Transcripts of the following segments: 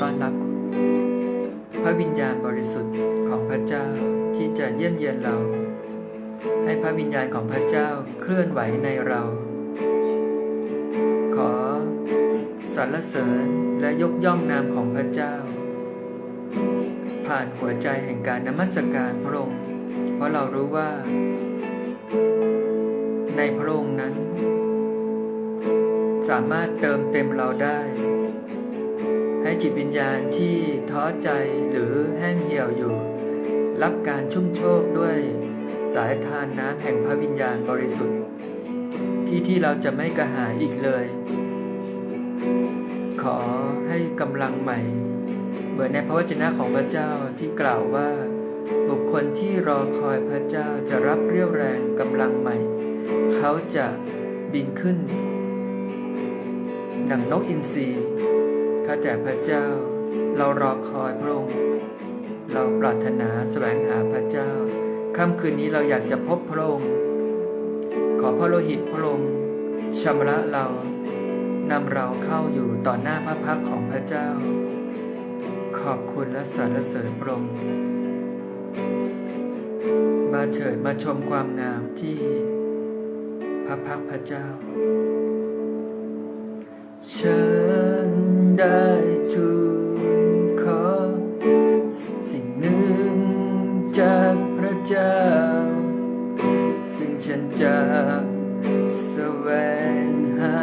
ต้อนรับ พระวิญญาณบริสุทธิ์ของพระเจ้าที่จะเยี่ยมเยียนเรา ให้พระวิญญาณของพระเจ้าเคลื่อนไหวในเรา ขอสรรเสริญและยกย่องนามของพระเจ้า ผ่านหัวใจแห่งการนมัสการพระองค์เพราะเรารู้ว่า ในพระองค์นั้น สามารถเติมเต็มเราได้ ให้จิตวิญญาณที่ท้อใจหรือแห้งเหี่ยวอยู่ รับการชุ่มโชคด้วยสายทานน้ำแห่งพระวิญญาณบริสุทธิ์ ที่ที่เราจะไม่กระหายอีกเลย ขอให้กำลังใหม่ เหมือนในพระวจนะของพระเจ้าที่กล่าวว่า บุคคลที่รอคอยพระเจ้าจะรับเรี่ยวแรงกำลังใหม่ เขาจะบินขึ้นดังนกอินทรี ข้าแต่พระเจ้า เรารอคอยพระองค์ เราปรารถนาแสวงหาพระเจ้า ค่ำคืนนี้เราอยากจะพบพระองค์ ขอพระโลหิตพระองค์ชำระเรานำเราเข้าอยู่ต่อหน้าพระพักของพระเจ้า ขอบคุณและสรรเสริญพระองค์มาเถิดมาชมความงามที่พระพักพระเจ้าฉัน ได้ทูลขอ สิ่งหนึ่งจากพระเจ้า ซึ่งฉันจะแสวงหา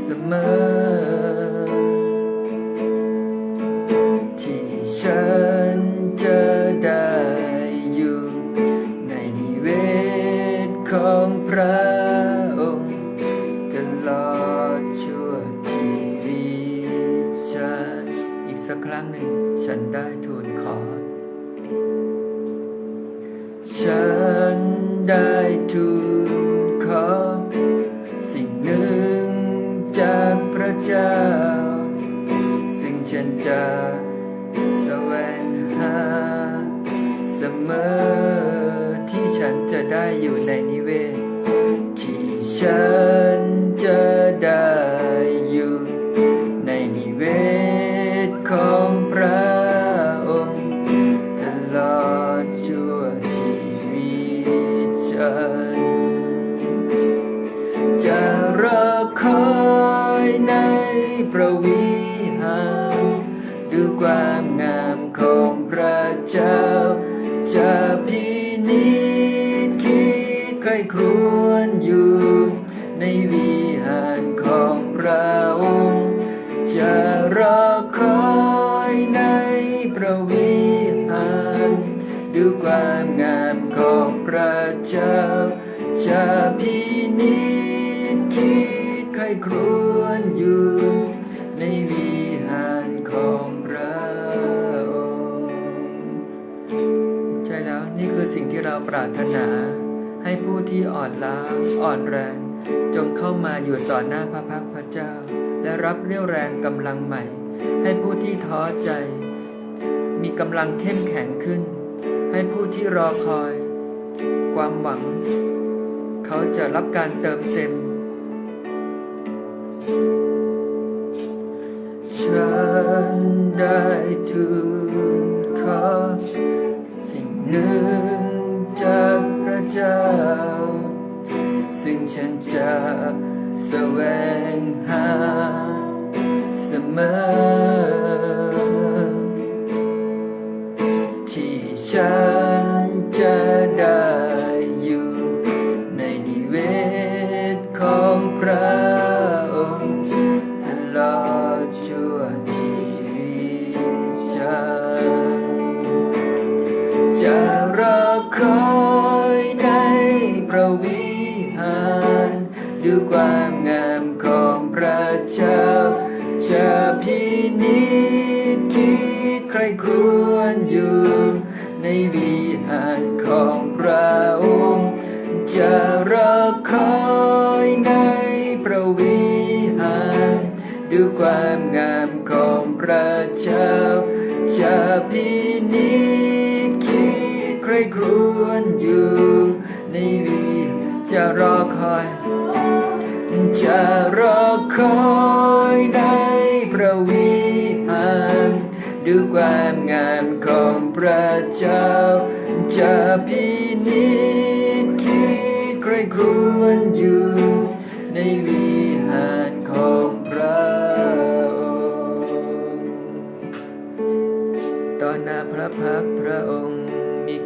เสมอ ที่ฉันจะได้อยู่ในนิเวศของพระ นึ่ง เจ้าจะพินิจคิดใครครวญอยู่ในวิหารของพระองค์จะรอคอยในพระวิหารดูความงามของพระเจ้า จะพินิจคิดใครครวญอยู่ ปรารถนา ให้ผู้ที่อ่อนล้าอ่อนแรง จงเข้ามาอยู่ต่อหน้าพระพักตร์พระเจ้า และรับเรี่ยวแรงกำลังใหม่ ให้ผู้ที่ท้อใจ มีกำลังเข้มแข็งขึ้น ให้ผู้ที่รอคอย ความหวัง เขาจะรับการเติมเต็มฉันได้ทูลขอสิ่งหนึ่ง จากพระเจ้า ซึ่งฉันจะแสวงหาเสมอที่ฉัน ดูความงามของพระเจ้า จะพินิจคิดใครครวญอยู่ในวิจะรอคอย จะรอคอยในพระวิหารดูความงามของพระเจ้า จะพินิจคิดใครครวน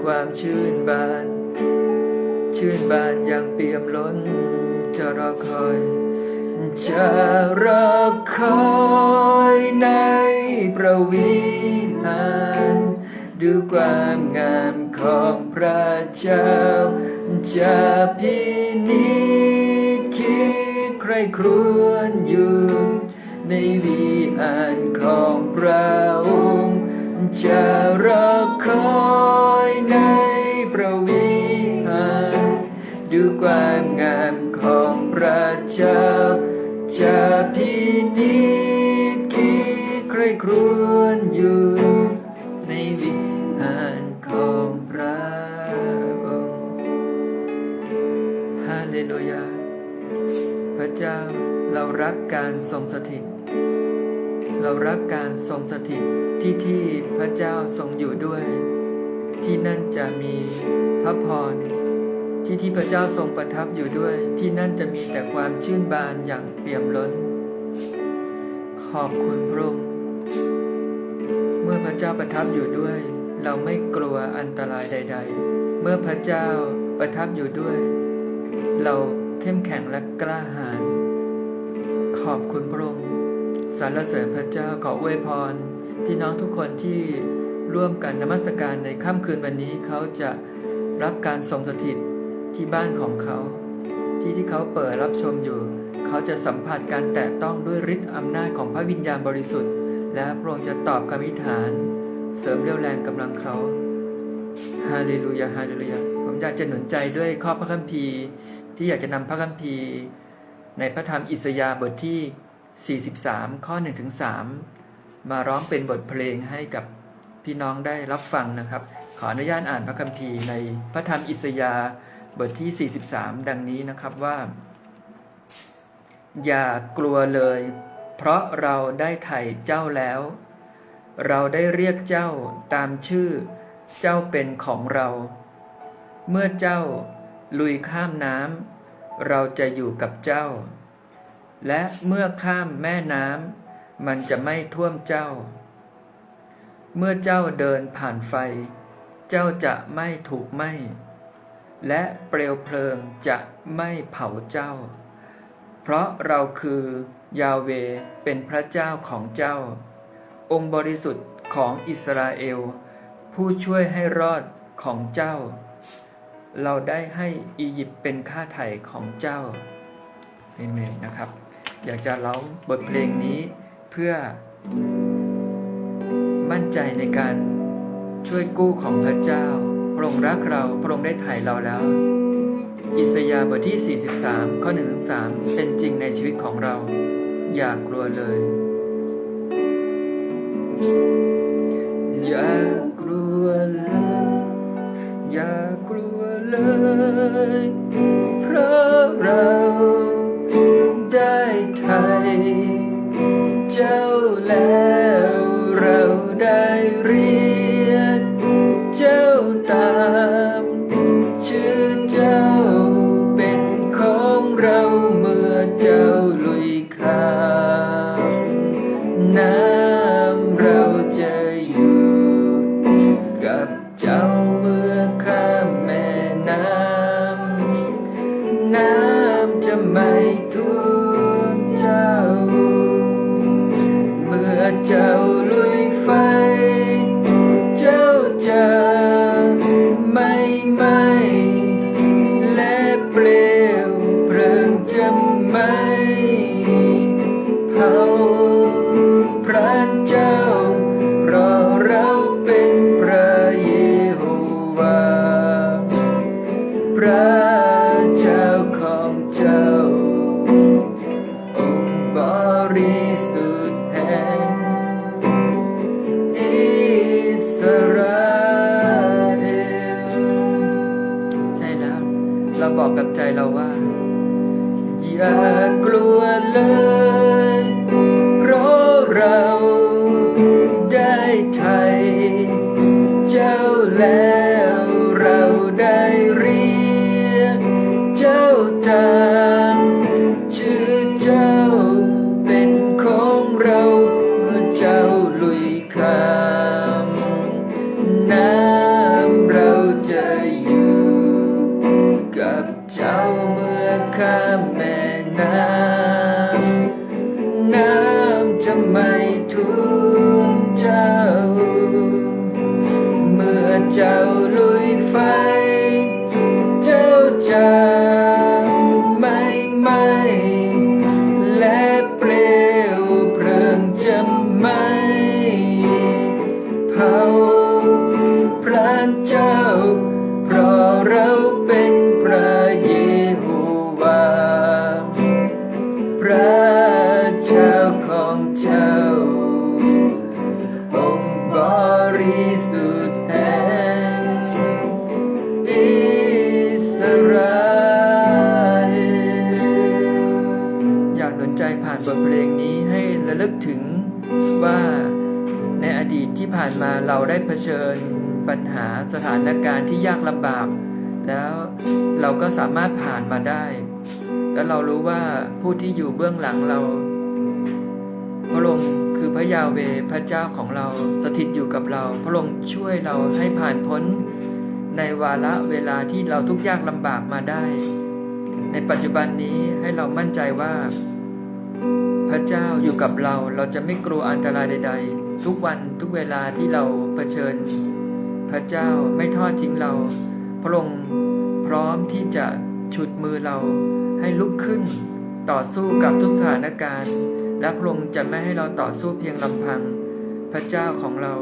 ความชื่นบาน ชื่นบานอย่างเปี่ยมล้น จะรอคอย จะรอคอยในประวิหารดูความงามของพระเจ้า จะพินิจคิดใครครวญอยู่ ในวิหารของพระองค์ จะรอคอยในประวิหารดูความงามของพระเจ้า จะพินิจคิดใครครวญอยู่ในวิหารของพระองค์ฮาเลลูยา พระเจ้าเรารักการทรงสถิต เรารักการทรงสถิตที่ที่พระเจ้าทรงอยู่ด้วย ที่นั่นจะมีพระพรที่ที่พระเจ้าทรงประทับอยู่ด้วย ที่นั่นจะมีแต่ความชื่นบานอย่างเปี่ยมล้น ขอบคุณพระองค์เมื่อพระเจ้าประทับอยู่ด้วย เราไม่กลัวอันตรายใด ๆ เมื่อพระเจ้าประทับอยู่ด้วย เราเข้มแข็งและกล้าหาญขอบคุณพระองค์ สรรเสริญพระเจ้าขออวยพร พี่น้องทุกคนที่ร่วมกันนมัสการในค่ำคืนวันนี้เขาจะรับการทรงสถิตที่บ้านของเขา ที่ที่เขาเปิดรับชมอยู่ เขาจะสัมผัสการแตะต้องด้วยฤทธิ์อำนาจของพระวิญญาณบริสุทธิ์ และพระองค์จะตอบคำอธิษฐาน เสริมเรี่ยวแรงกำลังเขาฮาเลลูยาฮาเลลูยาผมอยากจะหนุนใจด้วยข้อพระคัมภีร์ ที่อยากจะนำพระคัมภีร์ ในพระธรรมอิสยาห์บทที่ 43 ข้อ1ถึง3มาร้องเป็นบทเพลงให้กับพี่น้องได้รับฟังนะครับ ขออนุญาตอ่านพระคัมภีร์ในพระธรรมอิสยาห์บทที่ 43 ดังนี้นะครับว่า อย่ากลัวเลย เพราะเราได้ไถ่เจ้าแล้ว เราได้เรียกเจ้าตามชื่อ เจ้าเป็นของเรา เมื่อเจ้าลุยข้ามน้ำเราจะอยู่กับเจ้า และเมื่อข้ามแม่น้ำมันจะไม่ท่วมเจ้า เมื่อเจ้าเดินผ่านไฟ เจ้าจะไม่ถูกไหม้และเปลวเพลิงจะไม่เผาเจ้า เพราะเราคือยาเวเป็นพระเจ้าของเจ้า องค์บริสุทธิ์ของอิสราเอล ผู้ช่วยให้รอดของเจ้า เราได้ให้อียิปต์เป็นค่าไถ่ของเจ้าเอเมนนะครับ อยากจะร้องบทเพลงนี้เพื่อมั่นใจในการช่วยกู้ของพระเจ้า พระองค์รักเรา พระองค์ได้ไถ่เราแล้ว อิสยาห์บทที่ 43 ข้อ1ถึง3เป็นจริงในชีวิตของเรา อย่ากลัวเลย อย่ากลัวเลย อย่ากลัวเลย เพราะเรา แและเปลวเพลิงจะไม่ ระลึกถึงว่าในอดีตที่ผ่านมาเราได้เผชิญปัญหาสถานการณ์ที่ยากลำบาก แล้วเราก็สามารถผ่านมาได้ แล้วเรารู้ว่าผู้ที่อยู่เบื้องหลังเรา พระองค์คือพระยาเวพระเจ้าของเราสถิตอยู่กับเรา พระองค์ช่วยเราให้ผ่านพ้น ในวาระเวลาที่เราทุกข์ยากลำบากมาได้ ในปัจจุบันนี้ให้เรามั่นใจว่า พระเจ้าอยู่กับเราเราจะไม่กลัวอันตรายใด ๆ ทุกวันทุกเวลาที่เราเผชิญ พระเจ้าไม่ทอดทิ้งเรา พระองค์พร้อมที่จะฉุดมือเราให้ลุกขึ้น ต่อสู้กับทุกสถานการณ์ และพระองค์จะไม่ให้เราต่อสู้เพียงลำพัง พระเจ้าของเรา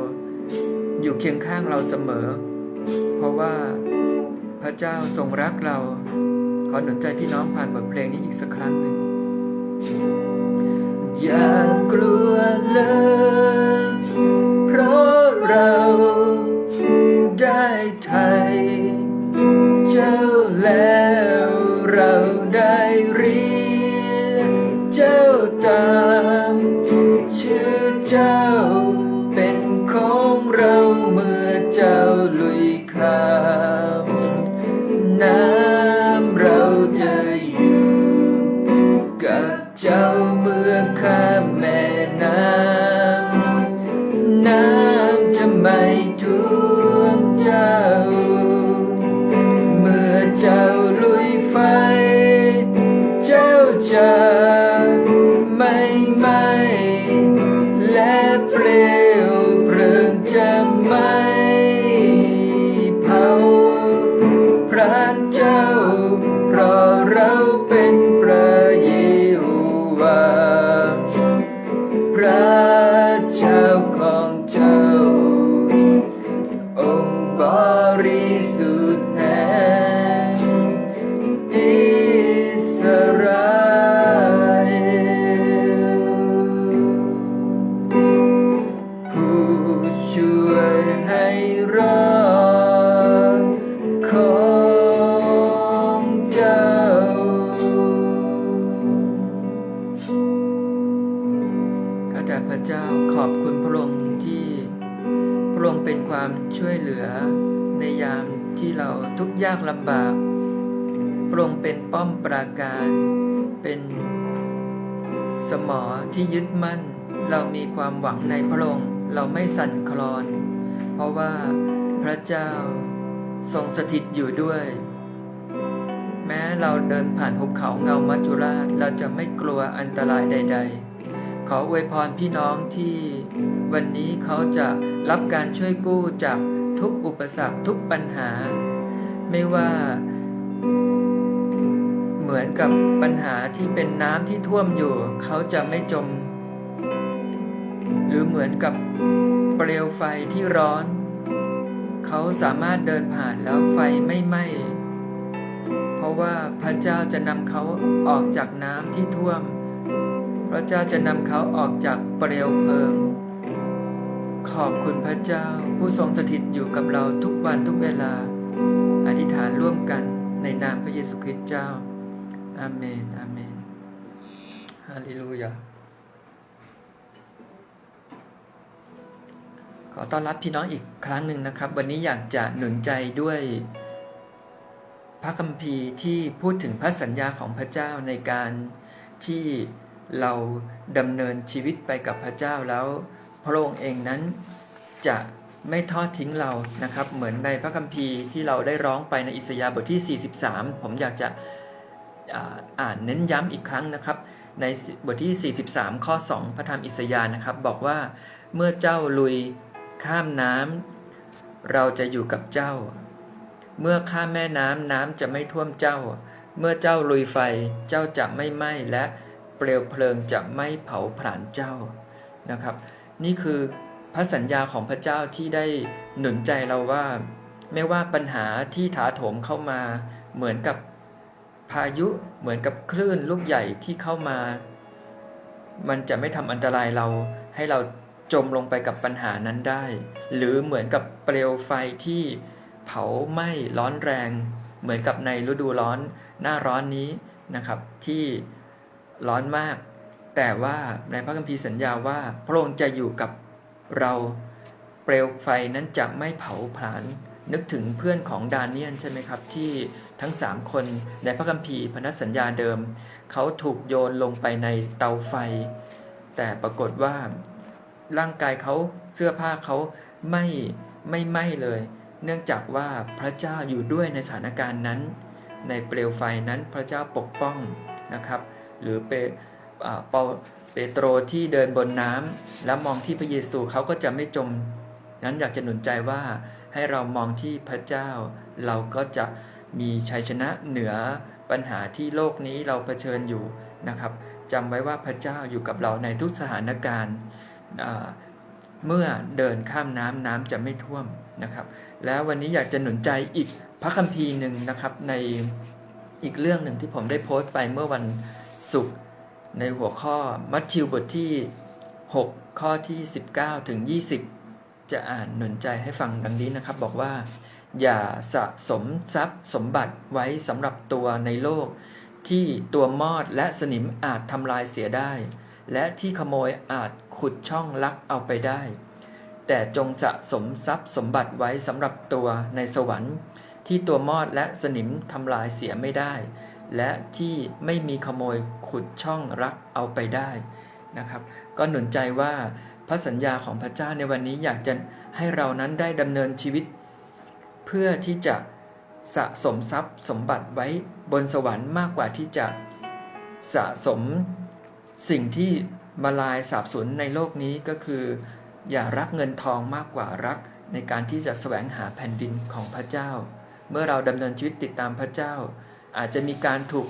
อยู่เคียงข้างเราเสมอ เพราะว่าพระเจ้าทรงรักเรา ขอหนุนใจพี่น้องผ่านบทเพลงนี้อีกสักครั้งหนึ่ง อย่ากลัวเลย เพราะเราได้ไทย เจ้าแล้วเราได้เรียนเจ้า มีความหวังในพระองค์เราไม่สั่นคลอน เพราะว่าพระเจ้าทรงสถิตอยู่ด้วย แม้เราเดินผ่านภูเขาเงามัจจุราชเราจะไม่กลัวอันตรายใด ๆ ขออวยพรพี่น้องที่วันนี้เขาจะรับการช่วยกู้จากทุกอุปสรรคทุกปัญหา ไม่ว่าเหมือนกับปัญหาที่เป็นน้ำที่ท่วมอยู่ เขาจะไม่จม หรือเหมือนกับเปลวไฟที่ร้อน เขาสามารถเดินผ่านแล้วไฟไม่ไหม้เพราะว่าพระเจ้าจะนำเขาออกจากน้ำที่ท่วม พระเจ้าจะนำเขาออกจากเปลวเพลิง ขอบคุณพระเจ้าผู้ทรงสถิตอยู่กับเราทุกวันทุกเวลา อธิษฐานร่วมกันในนามพระเยซูคริสต์เจ้าอาเมนอาเมนฮาเลลูยา ขอต้อนรับพี่น้องอีกครั้งหนึ่งนะครับ วันนี้อยากจะหนุนใจด้วยพระคัมภีร์ที่พูดถึงพระสัญญาของพระเจ้าในการที่เราดำเนินชีวิตไปกับพระเจ้าแล้ว พระองค์เองนั้นจะไม่ทอดทิ้งเรานะครับ เหมือนในพระคัมภีร์ที่เราได้ร้องไปในอิสยาห์บทที่ 43 ผมอยากจะอ่านเน้นย้ำอีกครั้งนะครับ ในบทที่ 43 ข้อ 2 พระธรรมอิสยาห์นะครับ บอกว่าเมื่อเจ้าลุย ข้ามน้ำเราจะอยู่กับเจ้า เมื่อข้ามแม่น้ำน้ำจะไม่ท่วมเจ้า เมื่อเจ้าลุยไฟเจ้าจะไม่ไหม้และเปลวเพลิงจะไม่เผาผลาญเจ้านะครับ นี่คือพระสัญญาของพระเจ้าที่ได้หนุนใจเราว่า ไม่ว่าปัญหาที่ถาโถมเข้ามา เหมือนกับพายุเหมือนกับคลื่นลูกใหญ่ที่เข้ามา มันจะไม่ทำอันตรายเราให้เรา จมลงไปกับปัญหานั้นได้ หรือเหมือนกับเปลวไฟที่เผาไหม้ร้อนแรง เหมือนกับในฤดูร้อนหน้าร้อนนี้นะครับ ที่ร้อนมาก แต่ว่าในพระคัมภีร์สัญญาว่าพระองค์จะอยู่กับเราเปลวไฟนั้นจะไม่เผาผลาญนึกถึงเพื่อนของดาเนียนใช่ไหมครับ ที่ทั้งสามคนในพระคัมภีร์พันธสัญญาเดิม เขาถูกโยนลงไปในเตาไฟ แต่ปรากฏว่า ร่างกายเขาเสื้อผ้าเขาไม่ไม่ไหม้เลย เนื่องจากว่าพระเจ้าอยู่ด้วยในสถานการณ์นั้น ในเปลวไฟนั้นพระเจ้าปกป้องนะครับ หรือเปเปเปโตรที่เดินบนน้ำแล้วมองที่พระเยซูเขาก็จะไม่จม นั้นอยากจะหนุนใจว่าให้เรามองที่พระเจ้า เราก็จะมีชัยชนะเหนือปัญหาที่โลกนี้เราเผชิญอยู่นะครับจำไว้ว่าพระเจ้าอยู่กับเราในทุกสถานการณ์ เมื่อเดินข้ามน้ำน้ำจะไม่ท่วมนะครับ แล้ววันนี้อยากจะหนุนใจอีกพระคัมภีร์หนึ่งนะครับในอีกเรื่องหนึ่งที่ผมได้โพสต์ไปเมื่อวันศุกร์ในหัวข้อมัทธิวบทที่ 6 ข้อที่ 19 ถึง 20 จะอ่านหนุนใจให้ฟังดังนี้นะครับ บอกว่า อย่าสะสมทรัพย์สมบัติไว้สำหรับตัวในโลก ที่ตัวมอดและสนิมอาจทำลายเสียได้ และที่ขโมยอาจ ขุดช่องลักเอาไปได้ แต่จงสะสมทรัพย์สมบัติไว้สำหรับตัวในสวรรค์ ที่ตัวมอดและสนิมทำลายเสียไม่ได้ และที่ไม่มีขโมยขุดช่องรักเอาไปได้นะครับ ก็หนุนใจว่าพระสัญญาของพระเจ้าในวันนี้อยากจะให้เรานั้นได้ดำเนินชีวิต เพื่อที่จะสะสมทรัพย์สมบัติไว้บนสวรรค์มากกว่าที่จะสะสมสิ่งที่ มาลายสาบสูญในโลกนี้ก็คือ อย่ารักเงินทองมากกว่ารัก ในการที่จะแสวงหาแผ่นดินของพระเจ้า เมื่อเราดำเนินชีวิตติดตามพระเจ้า อาจจะมีการถูก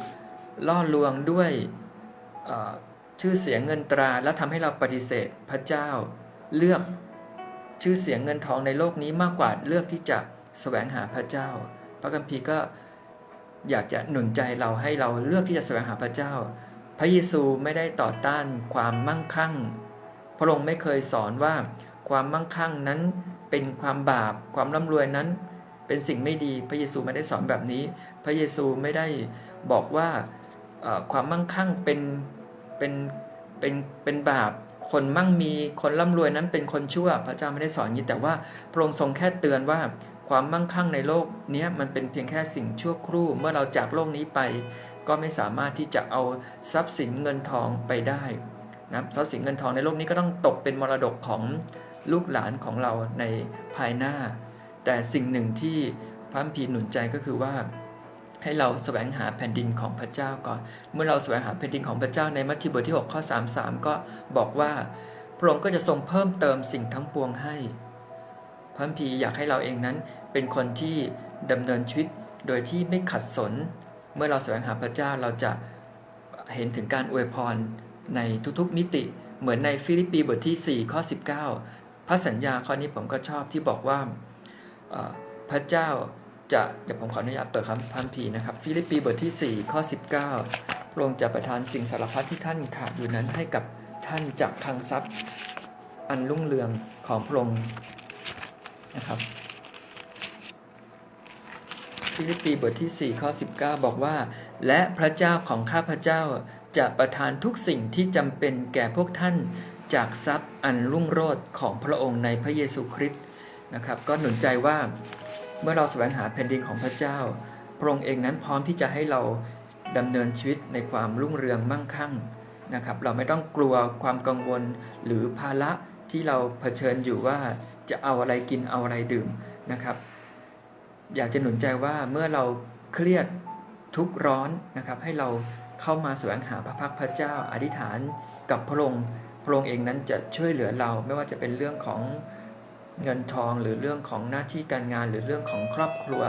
ล่อลวงด้วยชื่อเสียงเงินตราและทำให้เราปฏิเสธพระเจ้า เลือกชื่อเสียงเงินทองในโลกนี้มากกว่าเลือกที่จะแสวงหาพระเจ้า พระคัมภีร์ก็อยากจะหนุนใจเราให้เราเลือกที่จะแสวงหาพระเจ้า ระเยซูไม่ได้ต่อต้านความมั่งคั่ง พระองค์ไม่เคยสอนว่าความมั่งคั่งนั้นเป็นความบาป ความร่ำรวยนั้น เป็นสิ่งไม่ดี พระเยซูไม่ได้สอนแบบนี้ พระเยซูไม่ได้บอกว่าความมั่งคั่งเป็นเป็นเป็นเป็นบาป คนมั่งมีคนร่ำรวยนั้นเป็นคนชั่ว พระเจ้าไม่ได้สอนอย่างนี้แต่ว่าพระองค์ทรงแค่เตือนว่าความมั่งคั่งในโลกนี้มันเป็นเพียงแค่สิ่งชั่วครู่เมื่อเราจากโลกนี้ไป ก็ไม่สามารถที่จะเอาทรัพย์สินเงินทองไปได้นะทรัพย์สินเงินทองในโลกนี้ก็ต้องตกเป็นมรดกของลูกหลานของเราในภายหน้า แต่สิ่งหนึ่งที่พระคัมภีหนุนใจก็คือว่าให้เราแสวงหาแผ่นดินของพระเจ้าก่อน เมื่อเราแสวงหาแผ่นดินของพระเจ้าในมัทธิวบทที่ 6 ข้อ 33 ก็บอกว่าพระองค์ก็จะทรงเพิ่มเติมสิ่งทั้งปวงให้ พระคัมภีอยากให้เราเองนั้นเป็นคนที่ดำเนินชีวิตโดยที่ไม่ขัดสน เมื่อเราแสวงหาพระเจ้าเราจะเห็นถึงการอวยพรในทุกๆมิติ เหมือนในฟิลิปปีบทที่ 4 ข้อ 19 พระสัญญาข้อนี้ผมก็ชอบที่บอกว่าพระเจ้าจะเดี๋ยวผมขออนุญาตเปิดคำพันพีนะครับ ฟิลิปปีบทที่ 4 ข้อ 19พระองค์จะประทานสิ่งสารพัดที่ท่านขาดอยู่นั้นให้กับท่านจากทางทรัพย์อันรุ่งเรืองของพระองค์นะครับ ฟิลิปปีบทที่ 4 ข้อ 19 บอกว่า และพระเจ้าของข้าพเจ้าจะประทานทุกสิ่งที่จำเป็นแก่พวกท่านจากทรัพย์อันรุ่งโรจน์ของพระองค์ในพระเยซูคริสต์นะครับ ก็หนุนใจว่าเมื่อเราแสวงหาแผ่นดินของพระเจ้า พระองค์เองนั้นพร้อมที่จะให้เราดำเนินชีวิตในความรุ่งเรืองมั่งคั่งนะครับ เราไม่ต้องกลัวความกังวลหรือภาระที่เราเผชิญอยู่ว่าจะเอาอะไรกินเอาอะไรดื่มนะครับ อยากจะหนุนใจว่าเมื่อเราเครียดทุกข์ร้อนนะครับ ให้เราเข้ามาแสวงหาพระพักพระเจ้า อธิษฐานกับพระองค์พระองค์เองนั้นจะช่วยเหลือเราไม่ว่าจะเป็นเรื่องของเงินทองหรือเรื่องของหน้าที่การงานหรือเรื่องของครอบครัว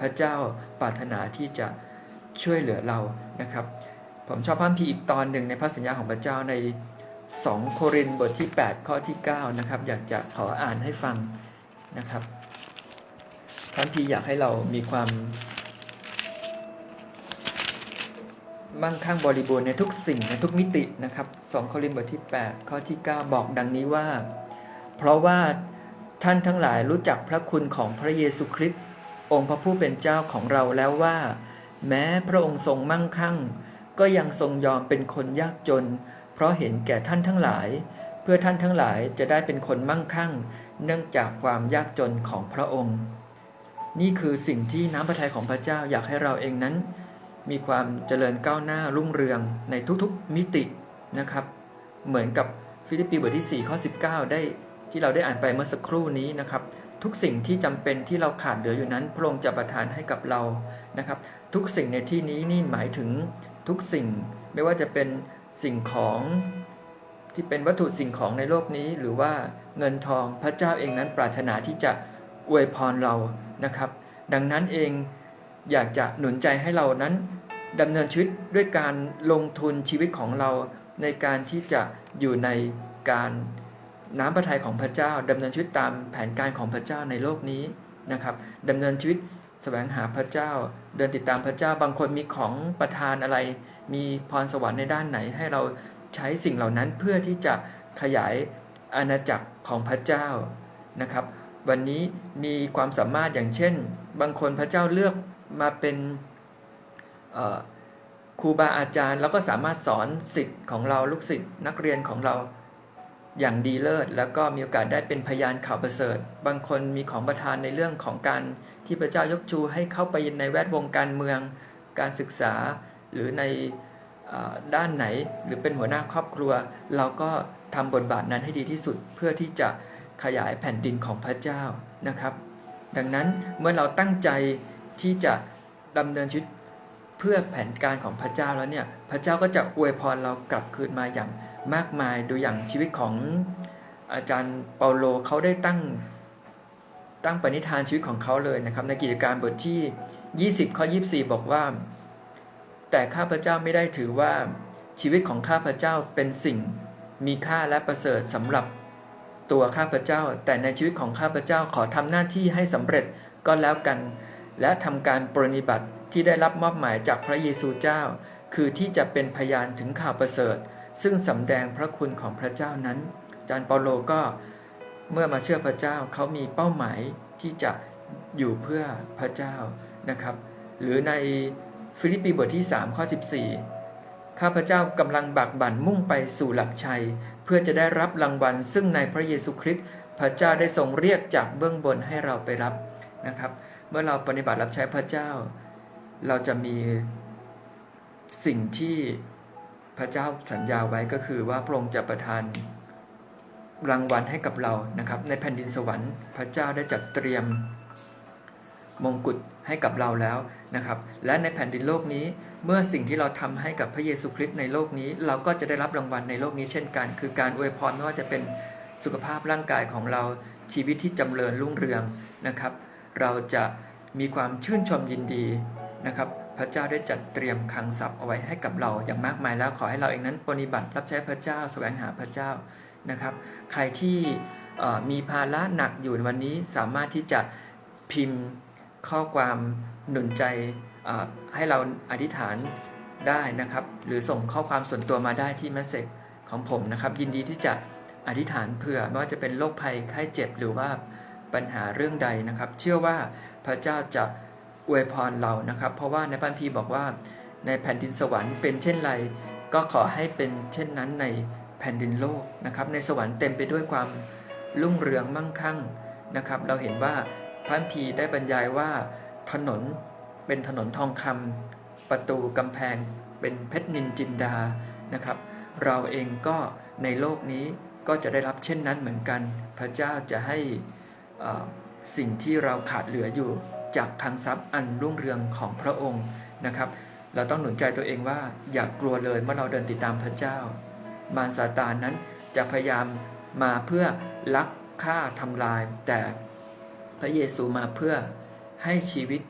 พระเจ้าปรารถนาที่จะช่วยเหลือเรานะครับ ผมชอบพระคัมภีอีกตอนหนึ่งในพระสัญญาของพระเจ้าใน 2 โครินธ์บทที่ 8 ข้อที่ 9 นะครับ อยากจะขออ่านให้ฟังนะครับ พระคัมภีร์อยากให้เรามีความ มั่งคั่งบริบูรณ์ในทุกสิ่งในทุกมิตินะครับ2โครินธ์บทที่ 8 ข้อที่ 9 บอกดังนี้ว่า เพราะว่าท่านทั้งหลายรู้จักพระคุณของพระเยซูคริสต์องค์พระผู้เป็นเจ้าของเราแล้วว่า แม้พระองค์ทรงมั่งคั่ง ก็ยังทรงยอมเป็นคนยากจน เพราะเห็นแก่ท่านทั้งหลาย เพื่อท่านทั้งหลายจะได้เป็นคนมั่งคั่ง เนื่องจากความยากจนของพระองค์ นี่คือสิ่งที่น้ำพระทัยของพระเจ้าอยากให้เราเองนั้น มีความเจริญก้าวหน้ารุ่งเรืองในทุกๆมิตินะครับ เหมือนกับฟิลิปปีบทที่4ข้อ19 ได้ที่เราได้อ่านไปเมื่อสักครู่นี้นะครับ ทุกสิ่งที่จำเป็นที่เราขาดเหลืออยู่นั้นพระองค์จะประทานให้กับเรานะครับ ทุกสิ่งในที่นี้นี่หมายถึงทุกสิ่งไม่ว่าจะเป็นสิ่งของที่เป็นวัตถุสิ่งของในโลกนี้ หรือว่าเงินทองพระเจ้าเองนั้นปรารถนาที่จะอวยพรเรา นะครับ ดังนั้นเองอยากจะหนุนใจให้เรานั้นดำเนินชีวิตด้วยการลงทุนชีวิตของเราในการที่จะอยู่ในการน้ำพระทัยของพระเจ้าดำเนินชีวิตตามแผนการของพระเจ้าในโลกนี้นะครับดำเนินชีวิตแสวงหาพระเจ้า เดินติดตามพระเจ้าบางคนมีของประทานอะไร มีพรสวรรค์ในด้านไหน ให้เราใช้สิ่งเหล่านั้นเพื่อที่จะขยายอาณาจักรของพระเจ้านะครับ วันนี้มีความสามารถอย่างเช่น บางคนพระเจ้าเลือกมาเป็นครูบาอาจารย์ แล้วก็สามารถสอนสิทธิ์ของเราลูกศิษย์นักเรียนของเราอย่างดีเลิศ แล้วก็มีโอกาสได้เป็นพยานข่าวประเสริฐ บางคนมีของประทานในเรื่องของการที่พระเจ้ายกชูให้เข้าไปในแวดวงการเมืองการศึกษาหรือในด้านไหนหรือเป็นหัวหน้าครอบครัว เราก็ทำบทบาทนั้นให้ดีที่สุดเพื่อที่จะ ขยายแผ่นดินของพระเจ้านะครับ ดังนั้นเมื่อเราตั้งใจที่จะดำเนินชีวิตเพื่อแผนการของพระเจ้าแล้วเนี่ยพระเจ้าก็จะอวยพรเรากลับคืนมาอย่างมากมายดูอย่างชีวิตของอาจารย์เปาโลเขาได้ตั้งตั้งปณิธานชีวิตของเขาเลยนะครับ ในกิจการบทที่ 20 ข้อ 24 บอกว่า แต่ข้าพเจ้าไม่ได้ถือว่าชีวิตของข้าพเจ้าเป็นสิ่งมีค่าและประเสริฐสำหรับ ตัวข้าพเจ้า แต่ในชีวิตของข้าพเจ้าขอทำหน้าที่ให้สำเร็จก็แล้วกัน และทำการปรนิบัติที่ได้รับมอบหมายจากพระเยซูเจ้า คือที่จะเป็นพยานถึงข่าวประเสริฐ ซึ่งสำแดงพระคุณของพระเจ้านั้น จารย์เปาโลก็เมื่อมาเชื่อพระเจ้าเขามีเป้าหมายที่จะอยู่เพื่อพระเจ้านะครับ หรือในฟิลิปปีบทที่3ข้อ14ข้าพเจ้ากำลังบักบั่นมุ่งไปสู่หลักชัย เพื่อจะได้รับรางวัล ซึ่งในพระเยซูคริสต์พระเจ้าได้ทรงเรียกจากเบื้องบนให้เราไปรับนะครับ เมื่อเราปฏิบัติรับใช้พระเจ้า เราจะมีสิ่งที่พระเจ้าสัญญาไว้ก็คือว่าพระองค์จะประทานรางวัลให้กับเรานะครับ ในแผ่นดินสวรรค์ พระเจ้าได้จัดเตรียมมงกุฎให้กับเราแล้ว นะครับ และในแผ่นดินโลกนี้ เมื่อสิ่งที่เราทำให้กับพระเยซูคริสต์ในโลกนี้ เราก็จะได้รับรางวัลในโลกนี้เช่นกัน คือการอวยพรไม่ว่าจะเป็นสุขภาพร่างกายของเราชีวิตที่จำเริญรุ่งเรืองนะครับ เราจะมีความชื่นชมยินดีนะครับ พระเจ้าได้จัดเตรียมคลังทรัพย์เอาไว้ให้กับเราอย่างมากมายแล้วขอให้เราเองนั้นปฏิบัติรับใช้พระเจ้าแสวงหาพระเจ้านะครับ ใครที่มีภาระหนักอยู่ในวันนี้สามารถที่จะพิมพ์ข้อความ หนุนใจให้เราอธิษฐานได้นะครับ หรือส่งข้อความส่วนตัวมาได้ที่เมสเซจของผมนะครับ ยินดีที่จะอธิษฐานเผื่อไม่ว่าจะเป็นโรคภัยไข้เจ็บหรือว่าปัญหาเรื่องใดนะครับ เชื่อว่าพระเจ้าจะอวยพรเรานะครับ เพราะว่าในพันพีบอกว่าในแผ่นดินสวรรค์เป็นเช่นไร ก็ขอให้เป็นเช่นนั้นในแผ่นดินโลกนะครับ ในสวรรค์เต็มไปด้วยความรุ่งเรืองมั่งคั่งนะครับ เราเห็นว่าพระคัมพีได้บรรยายว่า ถนนเป็นถนนทองคำประตูกำแพงเป็นเพชรนินจินดานะครับ เราเองก็ในโลกนี้ก็จะได้รับเช่นนั้นเหมือนกัน พระเจ้าจะให้สิ่งที่เราขาดเหลืออยู่จากทางทรัพย์อันรุ่งเรืองของพระองค์นะครับ เราต้องหนุนใจตัวเองว่าอย่ากกลัวเลยเมื่อเราเดินติดตามพระเจ้า มารซาตานนั้นจะพยายามมาเพื่อลักฆ่าทำลาย แต่พระเยซูมาเพื่อ ให้ชีวิต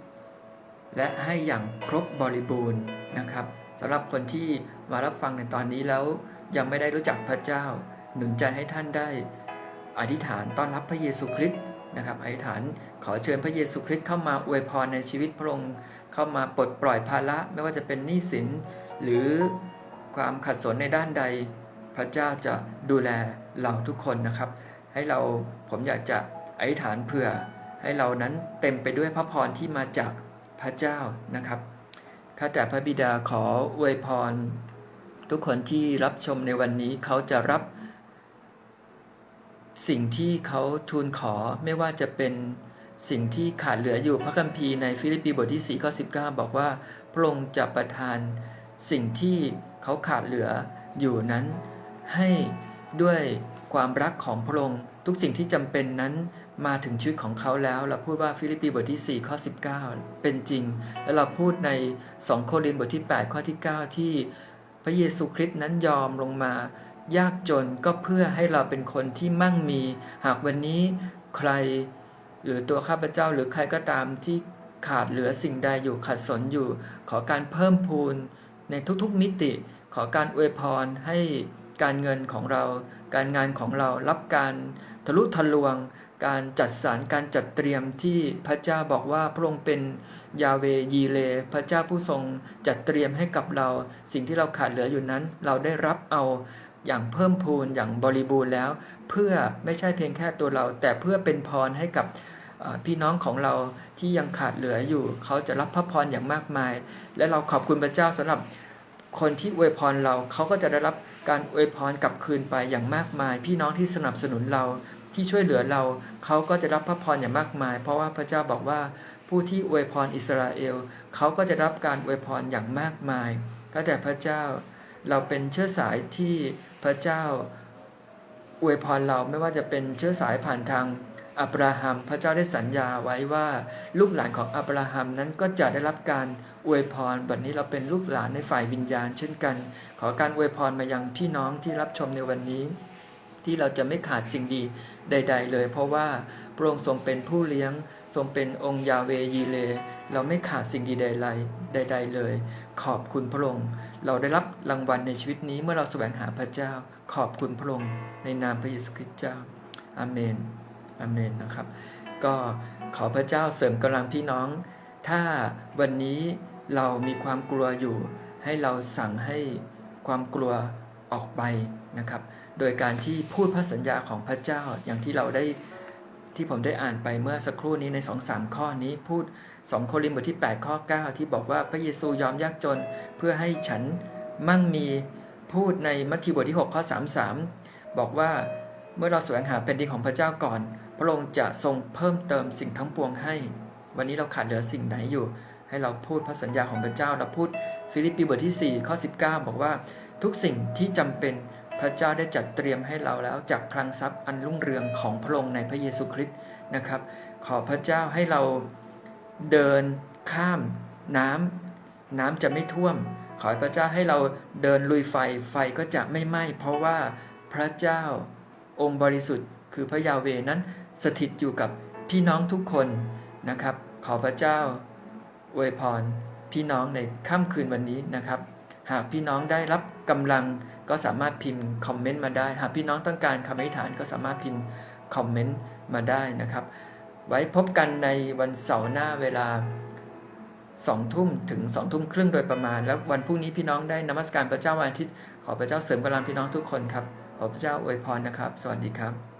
และให้อย่างครบบริบูรณ์นะครับสำหรับคนที่มารับฟังในตอนนี้แล้วยังไม่ได้รู้จักพระเจ้า หนุนใจให้ท่านได้ อธิษฐานต้อนรับพระเยซูคริสต์นะครับอธิษฐานขอเชิญพระเยซูคริสต์เข้ามาอวยพรในชีวิตพระองค์เข้ามาปลดปล่อยภาระไม่ว่าจะเป็นหนี้สิน หรือความขัดสนในด้านใด พระเจ้าจะดูแลเราทุกคนนะครับ ให้เราผมอยากจะอธิษฐานเผื่อ ให้เรานั้นเต็มไปด้วยพระพรที่มาจากพระเจ้านะครับข้าแต่พระบิดาขออวยพร ทุกคนที่รับชมในวันนี้เขาจะรับสิ่งที่เขาทูลขอไม่ว่าจะเป็นสิ่งที่ขาดเหลืออยู่พระคัมภีร์ในฟิลิปปีบทที่4ข้อ19 บอกว่าพระองค์จะประทานสิ่งที่เขาขาดเหลืออยู่นั้น ให้ด้วยความรักของพระองค์ทุกสิ่งที่จำเป็นนั้น มาถึงชีวิตของเขาแล้ว เราพูดว่าฟิลิปปีบทที่ 4 ข้อ 19 เป็นจริง แล้วเราพูดใน 2 โครินธ์บทที่ 8 ข้อที่ 9 ที่พระเยซูคริสต์นั้นยอมลงมา ยากจนก็เพื่อให้เราเป็นคนที่มั่งมี หากวันนี้ใคร หรือตัวข้าพเจ้าหรือใครก็ตามที่ขาดเหลือสิ่งใดอยู่ขัดสนอยู่ ขอการเพิ่มพูนในทุกๆมิติ ขอการอวยพรให้การเงินของเรา การงานของเรารับการทะลุทะลวง การจัดสรรการจัดเตรียมที่พระเจ้าบอกว่าพระองค์เป็นยาเวยีเล พระเจ้าผู้ทรงจัดเตรียมให้กับเรา สิ่งที่เราขาดเหลืออยู่นั้น เราได้รับเอาอย่างเพิ่มพูนอย่างบริบูรณ์แล้ว เพื่อไม่ใช่เพียงแค่ตัวเรา แต่เพื่อเป็นพรให้กับพี่น้องของเราที่ยังขาดเหลืออยู่ เขาจะรับพระพรอย่างมากมาย และเราขอบคุณพระเจ้าสำหรับคนที่อวยพรเราเขาก็จะได้รับการอวยพรกลับคืนไปอย่างมากมาย พี่น้องที่สนับสนุนเรา ที่ช่วยเหลือเรา เขาก็จะรับพระพรอย่างมากมาย เพราะว่าพระเจ้าบอกว่าผู้ที่อวยพรอิสราเอล เขาก็จะรับการอวยพรอย่างมากมายก็แต่พระเจ้าเราเป็นเชื้อสายที่พระเจ้าอวยพรเราไม่ว่าจะเป็นเชื้อสายผ่านทางอับราฮัม พระเจ้าได้สัญญาไว้ว่าลูกหลานของอับราฮัมนั้นก็จะได้รับการอวยพรบัดนี้เราเป็นลูกหลานในฝ่ายวิญญาณ เช่นกัน ขอการอวยพรมายังพี่น้องที่รับชมในวันนี้ ที่เราจะไม่ขาดสิ่งดีใด ๆ เลย เพราะว่าพระองค์ทรงเป็นผู้เลี้ยง ทรงเป็นองค์ยาเวยีเล เราไม่ขาดสิ่งดีใดๆใด ๆ เลย ขอบคุณพระองค์ เราได้รับรางวัลในชีวิตนี้เมื่อเราแสวงหาพระเจ้า ขอบคุณพระองค์ในนามพระเยซูคริสต์เจ้าอาเมนอาเมนนะครับ ก็ขอพระเจ้าเสริมกำลังพี่น้อง ถ้าวันนี้เรามีความกลัวอยู่ ให้เราสั่งให้ความกลัวออกไปนะครับ โดยการที่พูดพระสัญญาของพระเจ้าอย่างที่เราได้ที่ผมได้อ่านไปเมื่อสักครู่นี้ใน2องสามข้อนี้พูด2โครินธ์บทที่ 8 ข้อ 9 ที่บอกว่าพระเยซูยอมยากจนเพื่อให้ฉันมั่งมีพูดในมัทธิวบทที่ 6 ข้อ 33 บอกว่าเมื่อเราแสวงหาแผ่นดินของพระเจ้าก่อน พระองค์จะทรงเพิ่มเติมสิ่งทั้งปวงให้ วันนี้เราขาดเหลือสิ่งไหนอยู่ ให้เราพูดพระสัญญาของพระเจ้าเราพูดฟิลิปปีบทที่ 4 ข้อ 19 บอกว่าทุกสิ่งที่จำเป็น พระเจ้าได้จัดเตรียมให้เราแล้วจากคลังทรัพย์อันรุ่งเรืองของพระองค์ในพระเยซูคริสต์นะครับ ขอพระเจ้าให้เราเดินข้ามน้ำน้ำจะไม่ท่วม ขอพระเจ้าให้เราเดินลุยไฟไฟก็จะไม่ไหม้เพราะว่าพระเจ้าองค์บริสุทธิ์ คือพระยาเวนั้นสถิตอยู่กับพี่น้องทุกคนนะครับ ขอพระเจ้าอวยพรพี่น้องในค่ำคืนวันนี้นะครับ หากพี่น้องได้รับกำลัง ก็สามารถพิมพ์คอมเมนต์มาได้ หากพี่น้องต้องการคำอธิษฐานก็สามารถพิมพ์คอมเมนต์มาได้นะครับ ไว้พบกันในวันเสาร์หน้าเวลาสองทุ่มถึงสองทุ่มครึ่งโดยประมาณ แล้ววันพรุ่งนี้พี่น้องได้นมัสการพระเจ้าวันอาทิตย์ ขอพระเจ้าเสริมกำลังพี่น้องทุกคนครับ ขอพระเจ้าอวยพรนะครับ สวัสดีครับ